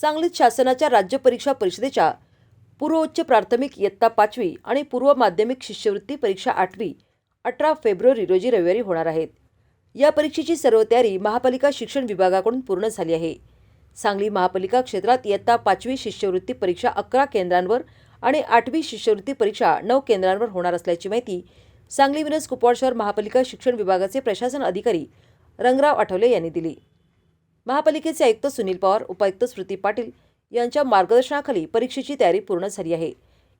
सांगलीत शासनाच्या राज्य परीक्षा परिषदेच्या पूर्वोच्च प्राथमिक इयत्ता पाचवी आणि पूर्व माध्यमिक शिष्यवृत्ती परीक्षा आठवी अठरा फेब्रुवारी रोजी रविवारी होणार आहेत. या परीक्षेची सर्व तयारी महापालिका शिक्षण विभागाकडून पूर्ण झाली आहे. सांगली महापालिका क्षेत्रात इयत्ता पाचवी शिष्यवृत्ती परीक्षा अकरा केंद्रांवर आणि आठवी शिष्यवृत्ती परीक्षा नऊ केंद्रांवर होणार असल्याची माहिती सांगली मिरज कुपवाड शहर महापालिका शिक्षण विभागाचे प्रशासन अधिकारी रंगराव आठवले यांनी दिली. महापालिकेचे आयुक्त सुनील पवार उपायुक्त स्मृती पाटील यांच्या मार्गदर्शनाखाली परीक्षेची तयारी पूर्ण झाली आहे.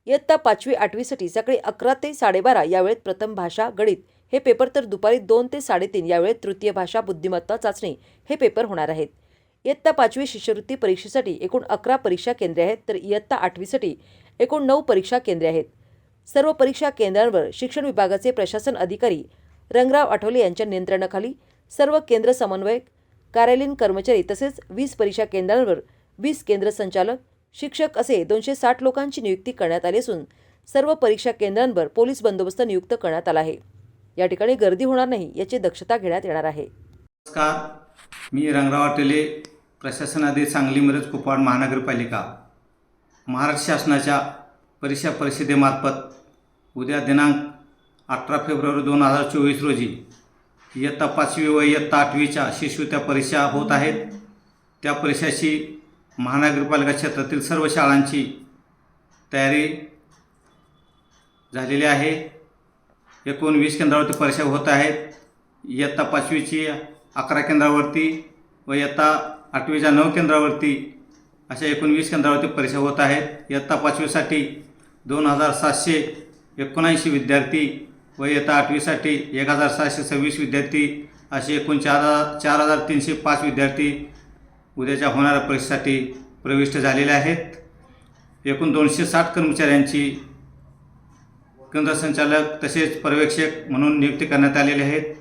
इयत्ता पाचवी आठवीसाठी सकाळी अकरा ते साडेबारा या वेळेत प्रथम भाषा गणित हे पेपर तर दुपारी दोन ते साडेतीन या वेळेत तृतीय भाषा बुद्धिमत्ता चाचणी हे पेपर होणार आहेत. इयत्ता पाचवी शिष्यवृत्ती परीक्षेसाठी एकूण अकरा परीक्षा केंद्रे आहेत तर इयत्ता आठवीसाठी एकूण नऊ परीक्षा केंद्रे आहेत. सर्व परीक्षा केंद्रांवर शिक्षण विभागाचे प्रशासन अधिकारी रंगराव आठवले यांच्या नियंत्रणाखाली सर्व केंद्र समन्वयक कार्यालयीन कर्मचारी तसेच वीज परीक्षा केंद्रांवर वीज केंद्र संचालक शिक्षक असे दोनशे साठ लोकांची नियुक्ती करण्यात आली असून सर्व परीक्षा केंद्रांवर पोलीस बंदोबस्त नियुक्त करण्यात आला आहे. या ठिकाणी गर्दी होणार नाही याची दक्षता घेण्यात येणार आहे. नमस्कार. मी रंगराव टेले प्रशासनाधीश सांगली मिरज कुपवाड महानगरपालिका. महाराष्ट्र शासनाच्या परीक्षा परिषदेमार्फत उद्या दिनांक अठरा फेब्रुवारी दोन हजार चोवीस रोजी इयत्ता पाचवी व इयत्ता आठवीच्या शिष्यवृत्त्या परीक्षा होत आहेत. त्या परीक्षाशी महानगरपालिका क्षेत्रातील सर्व शाळांची तयारी झालेली आहे. एकूण वीस केंद्रावरती परीक्षा होत आहेत. इयत्ता पाचवीची अकरा केंद्रावरती व इयत्ता आठवीच्या नऊ केंद्रावरती अशा एकूण वीस केंद्रावरती परीक्षा होत आहेत. इयत्ता पाचवीसाठी दोन हजार सातशे एकोणऐंशी विद्यार्थी व इयत्ता आठवीसाठी एक हजार सहाशे सव्वीस विद्यार्थी असे एकूण चार हजार चार हजार तीनशे पाच विद्यार्थी उद्याच्या होणाऱ्या परीक्षेसाठी प्रविष्ट झालेले आहेत. एकूण दोनशे साठ कर्मचाऱ्यांची केंद्र संचालक तसेच पर्यवेक्षक म्हणून नियुक्ती करण्यात आलेले आहेत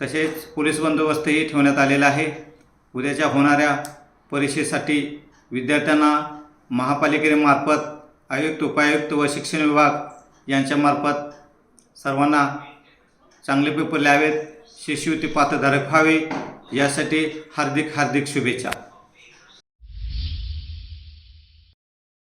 तसेच पोलीस बंदोबस्तही ठेवण्यात आलेला आहे. उद्याच्या होणाऱ्या परीक्षेसाठी विद्यार्थ्यांना महापालिकेमार्फत आयुक्त उपायुक्त व शिक्षण विभाग यांच्यामार्फत सर्वांना चांगले पेपर लिहावेत शिष्यवृत्ती पात्रधारक व्हावे यासाठी हार्दिक हार्दिक शुभेच्छा.